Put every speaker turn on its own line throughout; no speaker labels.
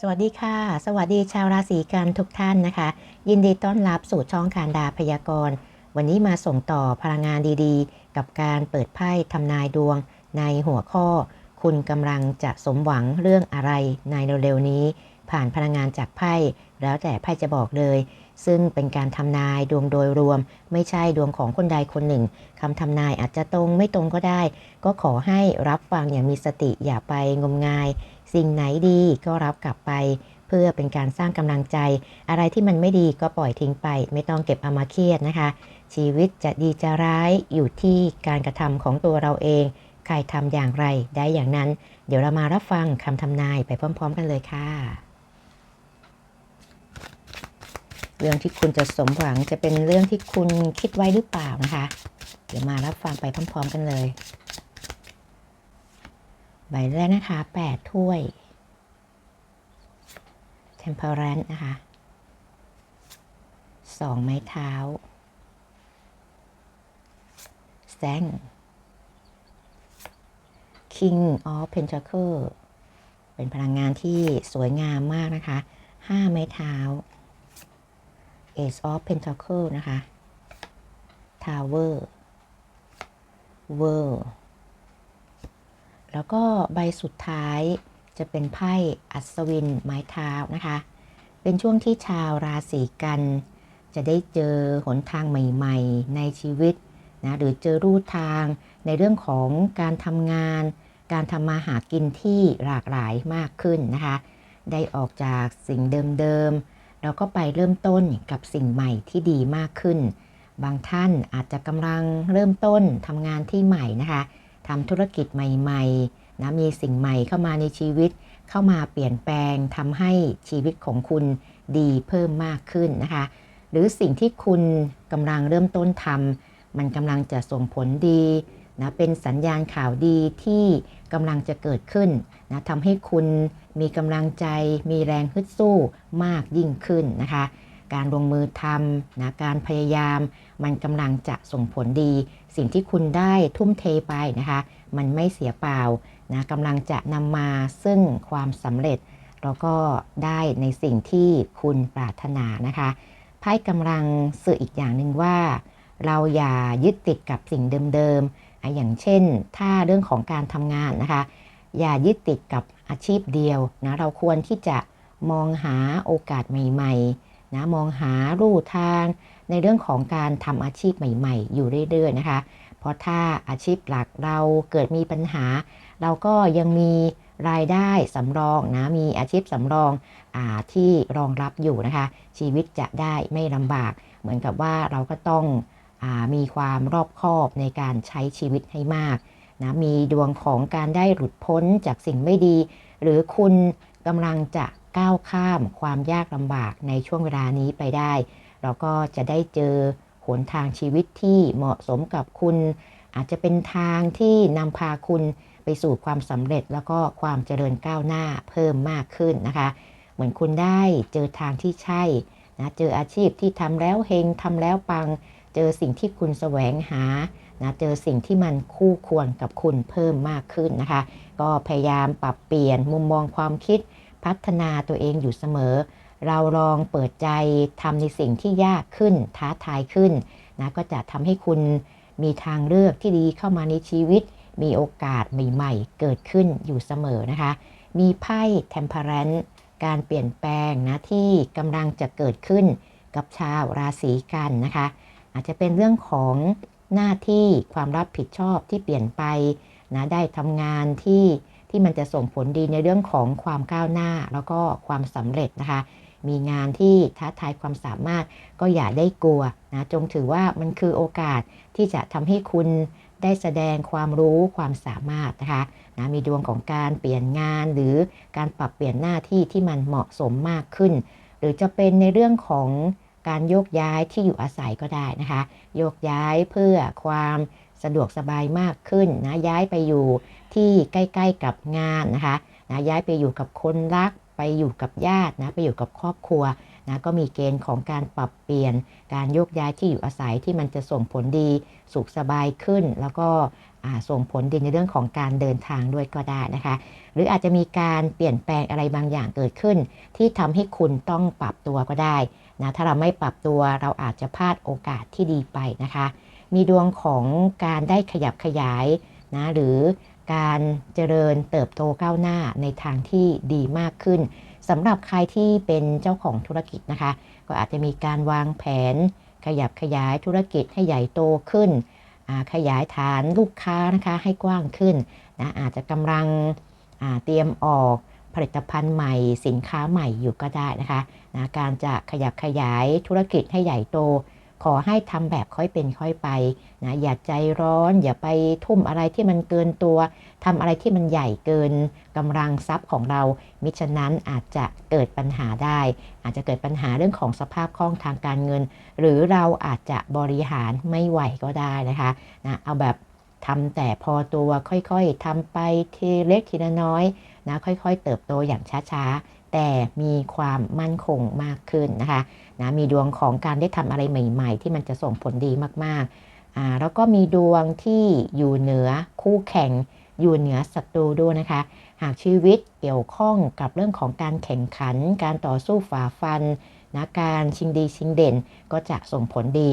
สวัสดีค่ะ สวัสดีชาวราศีกันทุกท่านนะคะ ยินดีต้อนรับสู่ช่องการดาพยากรณ์ วันนี้มาส่งต่อพลังงานดีๆ กับการเปิดไพ่ทำนายดวง ในหัวข้อ คุณกำลังจะสมหวังเรื่องอะไรในเร็วๆนี้ ผ่านพลังงานจากไพ่ แล้วแต่ไพ่จะบอกเลย ซึ่งเป็นการทำนายดวงโดยรวม ไม่ใช่ดวงของคนใดคนหนึ่งคำทำนายอาจจะตรงไม่ตรงก็ได้ ก็ขอให้รับฟังอย่างมีสติอย่าไปงมงาย สิ่งไหนดีก็รับกลับไป เพื่อเป็นการสร้างกำลังใจ อะไรที่มันไม่ดีก็ปล่อยทิ้งไป ไม่ต้องเก็บเอามาเครียดนะคะ ชีวิตจะดีจะร้ายอยู่ที่การกระทำของตัวเราเอง ใครทำอย่างไรได้อย่างนั้น เดี๋ยวเรามารับฟังคำทำนายไปพร้อม ๆ กันเลยค่ะเรื่องที่คุณจะสมหวังจะเป็นเรื่องที่คุณคิดไว้หรือเปล่านะคะ เดี๋ยวมารับฟังไปพร้อม ๆ กันเลย ใบแรกนะคะ 8 ถ้วย Temperance นะคะสองไม้เท้า แซง King of Pentacle เป็นพลังงานที่สวยงามมากนะคะห้าไม้เท้า Ace of Pentacle นะคะ Tower World แล้วก็ใบสุดท้ายจะเป็นไพ่อัศวินไม้เท้านะคะ เป็นช่วงที่ชาวราศีกัน จะได้เจอหนทางใหม่ ๆ ในชีวิตนะหรือเจอรูทางในเรื่องของการทำงาน การทำมาหากินที่หลากหลายมากขึ้นนะคะ ได้ออกจากสิ่งเดิมๆแล้วก็ไปเริ่มต้นกับสิ่งใหม่ที่ดีมากขึ้น บางท่านอาจจะกำลังเริ่มต้นทำงานที่ใหม่นะคะ ทำธุรกิจใหม่ๆนะมีสิ่งใหม่เข้ามาในชีวิต เข้ามาเปลี่ยนแปลงทำให้ชีวิตของคุณดีเพิ่มมากขึ้นนะคะ หรือสิ่งที่คุณกำลังเริ่มต้นทำมันกำลังจะส่งผลดีนะเป็นสัญญาณข่าวดีที่กำลังจะเกิดขึ้นนะทำให้คุณมีกำลังใจมีแรงฮึดสู้มากยิ่งขึ้นนะคะ การลงมือทำนะการพยายาม มันกำลังจะส่งผลดี สิ่งที่คุณได้ทุ่มเทไปนะคะ มันไม่เสียเปล่านะกำลังจะนำมาซึ่งความสำเร็จ แล้วก็ได้ในสิ่งที่คุณปรารถนานะคะไพ่กำลังสื่ออีกอย่างหนึ่งว่า เราอย่ายึดติดกับสิ่งเดิมๆอย่างเช่น ถ้าเรื่องของการทำงานนะคะอย่ายึดติดกับอาชีพเดียวนะเราควรที่จะมองหาโอกาสใหม่ ๆ นะมองหารูทาง ในเรื่องของการทำอาชีพใหม่ ๆ อยู่เรื่อยๆนะคะ เพราะถ้าอาชีพหลักเราเกิดมีปัญหา เราก็ยังมีรายได้สำรองนะมีอาชีพสำรองอที่รองรับอยู่นะคะ ชีวิตจะได้ไม่ลำบาก เหมือนกับว่าเราก็ต้องอมีความรอบคอบในการใช้ชีวิตให้มากนะมีดวงของการได้หลุดพ้นจากสิ่งไม่ดี หรือคุณกำลังจะ ก้าวข้ามความยากลำบากในช่วงเวลานี้ไปได้ เราก็จะได้เจอหนทางชีวิตที่เหมาะสมกับคุณ อาจจะเป็นทางที่นำพาคุณไปสู่ความสำเร็จแล้วก็ความเจริญก้าวหน้าเพิ่มมากขึ้นนะคะ เหมือนคุณได้เจอทางที่ใช่นะเจออาชีพที่ทำแล้วเฮงทำแล้วปัง เจอสิ่งที่คุณแสวงหานะเจอสิ่งที่มันคู่ควรกับคุณเพิ่มมากขึ้นนะคะ ก็พยายามปรับเปลี่ยนมุมมองความคิด พัฒนาตัวเองอยู่เสมอ เราลองเปิดใจทำในสิ่งที่ยากขึ้นท้าทายขึ้นนะก็จะทำให้คุณมีทางเลือกที่ดีเข้ามาในชีวิต มีโอกาสใหม่ๆ เกิดขึ้นอยู่เสมอนะคะ มีไพ่ Temperance การเปลี่ยนแปลงนะที่กำลังจะเกิดขึ้นกับชาวราศีกันนะคะ อาจจะเป็นเรื่องของหน้าที่ความรับผิดชอบที่เปลี่ยนไปนะได้ทำงานที่ ที่มันจะส่งผลดีในเรื่องของความก้าวหน้า แล้วก็ความสำเร็จนะคะ มีงานที่ท้าทายความสามารถก็อย่าได้กลัวนะจงถือว่ามันคือโอกาสที่จะทำให้คุณได้แสดงความรู้ความสามารถนะคะนะมีดวงของการเปลี่ยนงานหรือการปรับเปลี่ยนหน้าที่ที่มันเหมาะสมมากขึ้น หรือจะเป็นในเรื่องของการโยกย้ายที่อยู่อาศัยก็ได้นะคะ โยกย้ายเพื่อความ สะดวกสบายมากขึ้นนะย้ายไปอยู่ที่ใกล้ๆกับงานนะคะนะย้ายไปอยู่กับคนรัก ไปอยู่กับญาตินะไปอยู่กับครอบครัวนะก็มีเกณฑ์ของการปรับเปลี่ยน การโยกย้ายที่อยู่อาศัยที่มันจะส่งผลดีสุขสบายขึ้น แล้วก็ส่งผลดีในเรื่องของการเดินทางด้วยก็ได้นะคะ หรืออาจจะมีการเปลี่ยนแปลงอะไรบางอย่างเกิดขึ้น ที่ทำให้คุณต้องปรับตัวก็ได้นะถ้าเราไม่ปรับตัวเราอาจจะพลาดโอกาสที่ดีไปนะคะ มีดวงของการได้ขยับขยายนะหรือการเจริญเติบโตก้าวหน้าในทางที่ดีมากขึ้นสำหรับใครที่เป็นเจ้าของธุรกิจนะคะ ก็อาจจะมีการวางแผน ขยับขยายธุรกิจให้ใหญ่โตขึ้น ขยายฐานลูกค้านะคะให้กว้างขึ้นนะอาจจะกำลังเตรียมออกผลิตภัณฑ์ใหม่สินค้าใหม่อยู่ก็ได้นะคะนะการจะขยับขยายธุรกิจให้ใหญ่โต ขอให้ทำแบบค่อยเป็นค่อยไปนะอย่าใจร้อน อย่าไปทุ่มอะไรที่มันเกินตัวทำอะไรที่มันใหญ่เกินกำลังทรัพย์ของเรา มิฉะนั้นอาจจะเกิดปัญหาได้ อาจจะเกิดปัญหาเรื่องของสภาพคล่องทางการเงิน หรือเราอาจจะบริหารไม่ไหวก็ได้นะคะนะเอาแบบทำแต่พอตัวค่อยๆทำไปทีเล็กทีละน้อยนะค่อยๆ เติบโตอย่างช้าๆ แต่มีความมั่นคงมากขึ้นนะคะนะมีดวงของการได้ทำอะไรใหม่ ๆ ที่มันจะส่งผลดีมากๆอ่าแล้วก็มีดวงที่อยู่เหนือคู่แข่ง อยู่เหนือศัตรูด้วยนะคะ หากชีวิตเกี่ยวข้องกับเรื่องของการแข่งขัน การต่อสู้ฝ่าฟันนะการชิงดีชิงเด่นก็จะส่งผลดี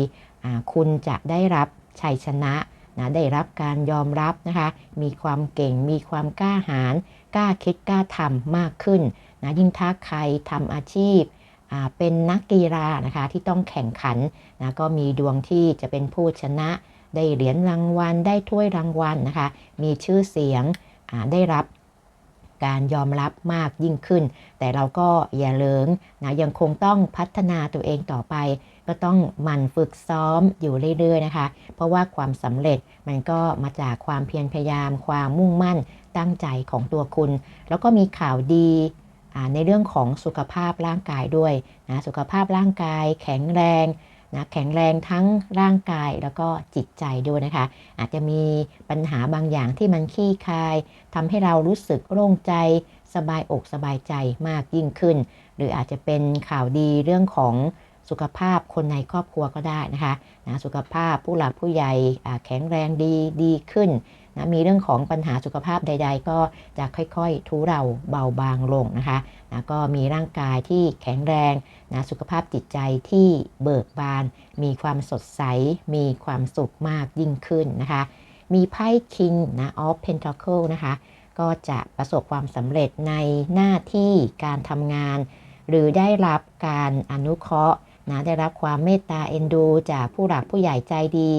คุณจะได้รับชัยชนะนะได้รับการยอมรับนะคะ มีความเก่ง มีความกล้าหาญ กล้าคิดกล้าทำมากขึ้น นะยิ่งถ้าใครทำอาชีพเป็นนักกีฬานะคะที่ต้องแข่งขันนะก็มีดวงที่จะเป็นผู้ชนะ ได้เหรียญรางวัล ได้ถ้วยรางวัลนะคะ มีชื่อเสียงได้รับการยอมรับมากยิ่งขึ้น แต่เราก็อย่าเลิงนะยังคงต้องพัฒนาตัวเองต่อไป ก็ต้องหมั่นฝึกซ้อมอยู่เรื่อยๆนะคะ เพราะว่าความสำเร็จมันก็มาจากความเพียรพยายาม ความมุ่งมั่นตั้งใจของตัวคุณ แล้วก็มีข่าวดี ในเรื่องของสุขภาพร่างกายด้วยนะสุขภาพร่างกายแข็งแรงนะแข็งแรงทั้งร่างกายแล้วก็จิตใจด้วยนะคะ อาจจะมีปัญหาบางอย่างที่มันขี้คายทำให้เรารู้สึกโล่งใจสบายอกสบายใจมากยิ่งขึ้น หรืออาจจะเป็นข่าวดีเรื่องของสุขภาพคนในครอบครัวก็ได้นะคะนะสุขภาพผู้หลักผู้ใหญ่แข็งแรงดีดีขึ้น นะมีเรื่องของปัญหาสุขภาพใด ๆ ก็จะค่อยๆ ทุเราเบาบางลงนะคะนะก็มีร่างกายที่แข็งแรงนะสุขภาพจิตใจที่เบิกบาน มีความสดใส มีความสุขมากยิ่งขึ้นนะคะ มีไพ่ King นะ of Pentacle นะคะ ก็จะประสบความสำเร็จในหน้าที่การทำงาน หรือได้รับการอนุเคราะห์นะได้รับความเมตตาเอ็นดู จากผู้หลักผู้ใหญ่ใจดี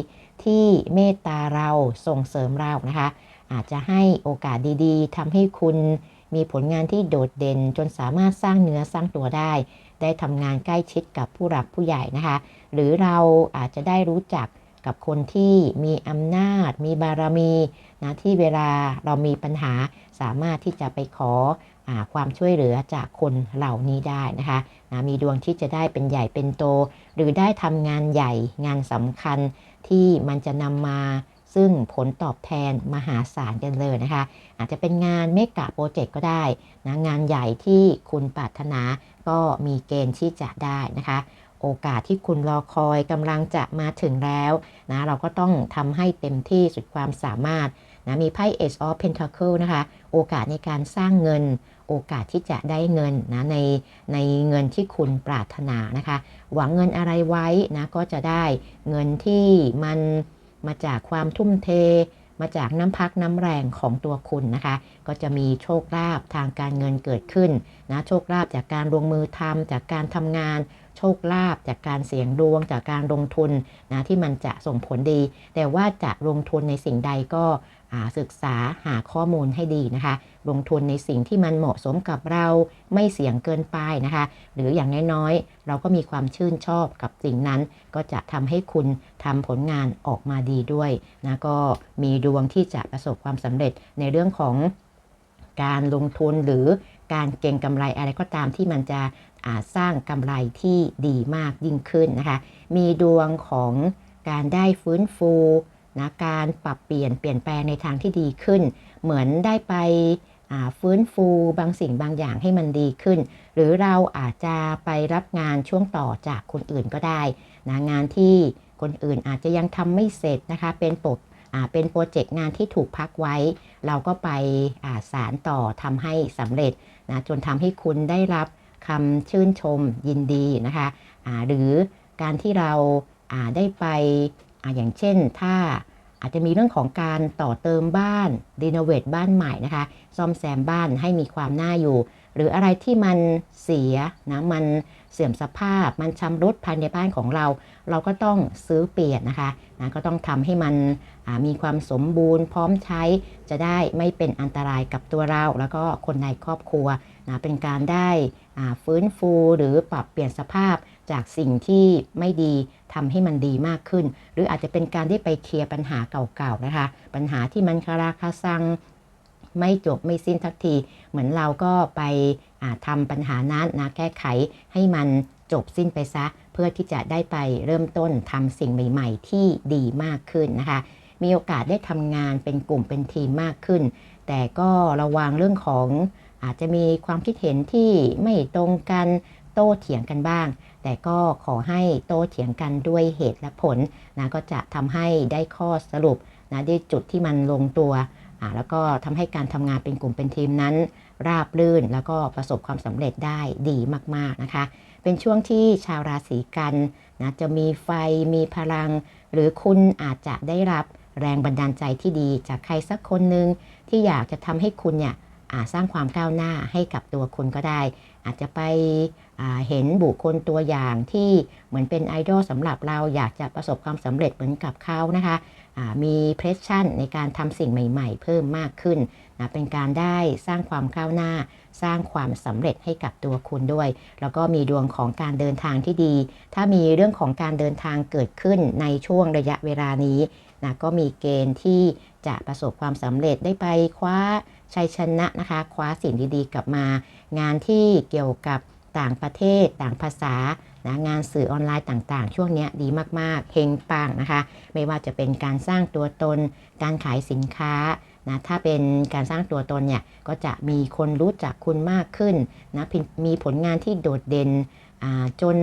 ที่เมตตาเราส่งเสริมเรานะคะ อาจจะให้โอกาสดีๆทำให้คุณมีผลงานที่โดดเด่นจนสามารถสร้างเนื้อสร้างตัวได้ ได้ทำงานใกล้ชิดกับผู้หลักผู้ใหญ่นะคะ หรือเราอาจจะได้รู้จักกับคนที่มีอำนาจ มีบารมีนะที่เวลาเรามีปัญหาสามารถที่จะไปขออาความช่วยเหลือจากคนเหล่านี้ได้นะคะนะมีดวงที่จะได้เป็นใหญ่เป็นโต หรือได้ทำงานใหญ่งานสำคัญ ที่มันจะนำมาซึ่งผลตอบแทนมหาศาลกันเลยนะคะ อาจจะเป็นงานเมกะโปรเจกต์ก็ได้นะงานใหญ่ที่คุณปรารถนาก็มีเกณฑ์ที่จะได้นะคะ โอกาสที่คุณรอคอยกำลังจะมาถึงแล้วนะเราก็ต้องทำให้เต็มที่สุดความสามารถนะมีไพ่ Ace of Pentacle นะคะ โอกาสในการสร้างเงิน โอกาสที่จะได้เงินนะในในเงินที่คุณปรารถนานะคะ หวังเงินอะไรไว้นะก็จะได้เงินที่มันมาจากความทุ่มเท มาจากน้ำพักน้ำแรงของตัวคุณนะคะ ก็จะมีโชคลาภทางการเงินเกิดขึ้นนะโชคลาภจากการลงมือทำจากการทำงานโชคลาภจากการเสี่ยงดวงจากการลงทุนนะที่มันจะส่งผลดี แต่ว่าจะลงทุนในสิ่งใดก็ ศึกษาหาข้อมูลให้ดีนะคะ ลงทุนในสิ่งที่มันเหมาะสมกับเราไม่เสี่ยงเกินไปนะคะ หรืออย่างน้อยๆ เราก็มีความชื่นชอบกับสิ่งนั้น ก็จะทำให้คุณทำผลงานออกมาดีด้วยนะก็มีดวงที่จะประสบความสำเร็จในเรื่องของการลงทุนหรือการเก็งกำไรอะไรก็ตามที่มันจะอาสร้างกำไรที่ดีมากยิ่งขึ้นนะคะ มีดวงของการได้ฟื้นฟู นะการปรับเปลี่ยนเปลี่ยนแปลงในทางที่ดีขึ้น เหมือนได้ไปฟื้นฟูบางสิ่งบางอย่างให้มันดีขึ้น หรือเราอาจจะไปรับงานช่วงต่อจากคนอื่นก็ได้นะงานที่คนอื่นอาจจะยังทำไม่เสร็จนะคะเป็นปกเป็นโปรเจกต์งานที่ถูกพักไว้ เราก็ไปาสารต่อทำให้สำเร็จนะจนทำให้คุณได้รับคำชื่นชมยินดีนะคะหรือการที่เราาได้ไป อาอย่างเช่นถ้าอาจจะมีเรื่องของการต่อเติมบ้านรีโนเวทบ้านใหม่นะคะ ซ่อมแซมบ้านให้มีความน่าอยู่ หรืออะไรที่มันเสียนะมันเสื่อมสภาพ มันชำรุดภายในบ้านของเรา เราก็ต้องซื้อเปลี่ยนนะคะนะก็ต้องทำให้มันมีความสมบูรณ์ พร้อมใช้จะได้ไม่เป็นอันตรายกับตัวเรา แล้วก็คนในครอบครัวนะเป็นการได้ฟื้นฟูหรือปรับเปลี่ยนสภาพ จากสิ่งที่ไม่ดีทำให้มันดีมากขึ้น หรืออาจจะเป็นการที่ไปเคลียร์ปัญหาเก่าๆนะคะ ปัญหาที่มันคาราคาซังไม่จบไม่สิ้นทักที เหมือนเราก็ไปทำปัญหานั้นนะแก้ไขให้มันจบสิ้นไปซะ เพื่อที่จะได้ไปเริ่มต้นทำสิ่งใหม่ ๆ ที่ดีมากขึ้นนะคะ มีโอกาสได้ทำงานเป็นกลุ่มเป็นทีมมากขึ้น แต่ก็ระวังเรื่องของอาจจะมีความคิดเห็นที่ไม่ตรงกันโต้เถียงกันบ้าง แต่ก็ขอให้โต้เถียงกันด้วยเหตุและผลนะก็จะทำให้ได้ข้อสรุปนะได้จุดที่มันลงตัวแล้วก็ทำให้การทำงานเป็นกลุ่มเป็นทีมนั้น ราบรื่นแล้วก็ประสบความสำเร็จได้ดีมาก ๆ นะคะ เป็นช่วงที่ชาวราศีกันนะจะมีไฟมีพลัง หรือคุณอาจจะได้รับแรงบันดาลใจที่ดีจากใครสักคนหนึ่งที่อยากจะทำให้คุณเนี่ยสร้างความก้าวหน้าให้กับตัวคุณก็ได้ อาจจะไป เห็นบุคคลตัวอย่างที่เหมือนเป็นไอดอลสำหรับเราอยากจะประสบความสำเร็จเหมือนกับเขานะคะมีเพรสชั่นในการทำสิ่งใหม่ ๆ เพิ่มมากขึ้นนะเป็นการได้สร้างความก้าวหน้า สร้างความสำเร็จให้กับตัวคุณด้วย แล้วก็มีดวงของการเดินทางที่ดี ถ้ามีเรื่องของการเดินทางเกิดขึ้นในช่วงระยะเวลานี้นะก็มีเกณฑ์ที่จะประสบความสำเร็จได้ไปคว้าชัยชนะนะคะ คว้าสิ่งดีๆ กลับมา งานที่เกี่ยวกับ ต่างประเทศ ต่างภาษานะงานสื่อออนไลน์ต่างๆ ช่วงนี้ดีมากๆเฮงปังนะคะ ไม่ว่าจะเป็นการสร้างตัวตน การขายสินค้านะถ้าเป็นการสร้างตัวตนเนี่ยก็จะมีคนรู้จักคุณมากขึ้นนะมีผลงานที่โดดเด่นจน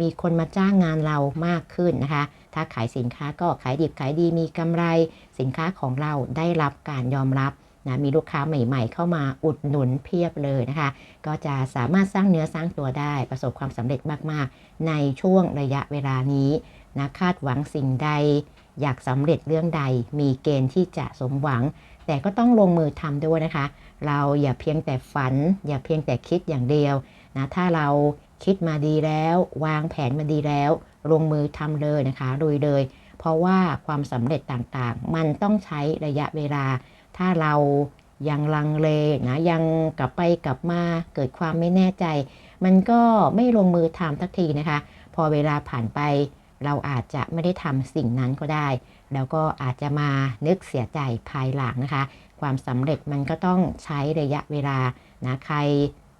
มีคนมาจ้างงานเรามากขึ้นนะคะ ถ้าขายสินค้าก็ขายดิบขายดีมีกำไรสินค้าของเราได้รับการยอมรับ นะมีลูกค้าใหม่ๆ เข้ามาอุดหนุนเพียบเลยนะคะ ก็จะสามารถสร้างเนื้อสร้างตัวได้ประสบความสำเร็จมากๆ ในช่วงระยะเวลานี้นะคาดหวังสิ่งใด อยากสำเร็จเรื่องใด มีเกณฑ์ที่จะสมหวัง แต่ก็ต้องลงมือทำด้วยนะคะ เราอย่าเพียงแต่ฝัน อย่าเพียงแต่คิดอย่างเดียวนะถ้าเราคิดมาดีแล้ว วางแผนมาดีแล้ว ลงมือทำเลยนะคะลุยเลย เพราะว่าความสำเร็จต่างๆ มันต้องใช้ระยะเวลา ถ้าเรายังลังเลนะยังกลับไปกลับมาเกิดความไม่แน่ใจ มันก็ไม่ลงมือทำทักทีนะคะ พอเวลาผ่านไป เราอาจจะไม่ได้ทำสิ่งนั้นก็ได้ แล้วก็อาจจะมานึกเสียใจภายหลังนะคะ ความสำเร็จมันก็ต้องใช้ระยะเวลานะใคร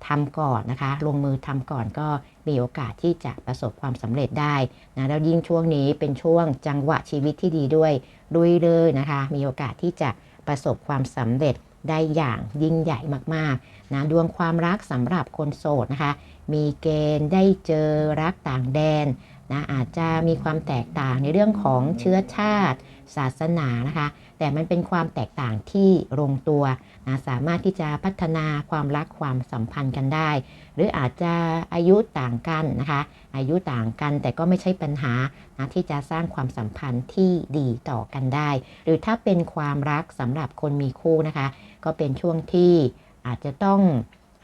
ทำก่อนนะคะ ลงมือทำก่อนก็มีโอกาสที่จะประสบความสำเร็จได้นะแล้วยิ่งช่วงนี้เป็นช่วงจังหวะชีวิตที่ดีด้วยด้วยเลยนะคะ มีโอกาสที่จะ ประสบความสำเร็จได้อย่างยิ่งใหญ่มากๆนะดวงความรักสำหรับคนโสดนะคะ มีเกณฑ์ได้เจอรักต่างแดน นะอาจจะมีความแตกต่างในเรื่องของเชื้อชาติ ศาสนานะคะ แต่มันเป็นความแตกต่างที่ลงตัวนะสามารถที่จะพัฒนาความรักความสัมพันธ์กันได้ หรืออาจจะอายุต่างกันนะคะ อายุต่างกันแต่ก็ไม่ใช่ปัญหานะที่จะสร้างความสัมพันธ์ที่ดีต่อกันได้ หรือถ้าเป็นความรักสำหรับคนมีคู่นะคะ ก็เป็นช่วงที่อาจจะต้อง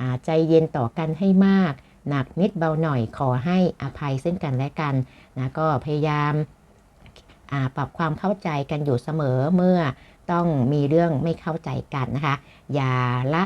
อใจเย็นต่อกันให้มาก หนักนิดเบาหน่อยขอให้อภัยซึ่งกันและกันนะก็พยายามปรับความเข้าใจกันอยู่เสมอเมื่อต้องมีเรื่องไม่เข้าใจกันนะคะ อย่าละ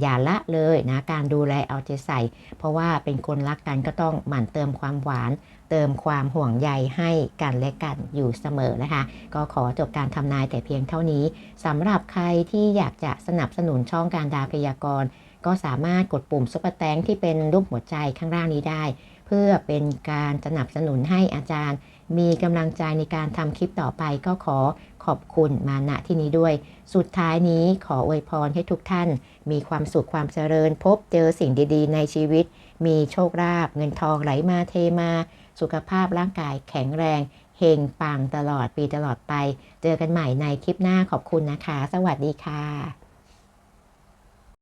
อย่าละเลยนะการดูแลเอาใจใส่ เพราะว่าเป็นคนรักกันก็ต้องหมั่นเติมความหวาน เติมความห่วงใยให้กันและกันอยู่เสมอนะคะ ก็ขอจบการทำนายแต่เพียงเท่านี้สำหรับใครที่อยากจะสนับสนุนช่องการดาพยากรณ์ ก็สามารถกดปุ่มซุปเปอร์แตงที่เป็นรูปหัวใจข้างล่างนี้ได้ เพื่อเป็นการสนับสนุนให้อาจารย์ มีกำลังใจในการทำคลิปต่อไปก็ขอขอบคุณมาณที่นี้ด้วย สุดท้ายนี้ขออวยพรให้ทุกท่าน มีความสุขความเจริญ พบเจอสิ่งดีๆ ในชีวิต มีโชคลาภเงินทองไหลมาเทมา สุขภาพร่างกายแข็งแรงเฮงปังตลอดปีตลอดไป เจอกันใหม่ในคลิปหน้าขอบคุณนะคะ สวัสดีค่ะ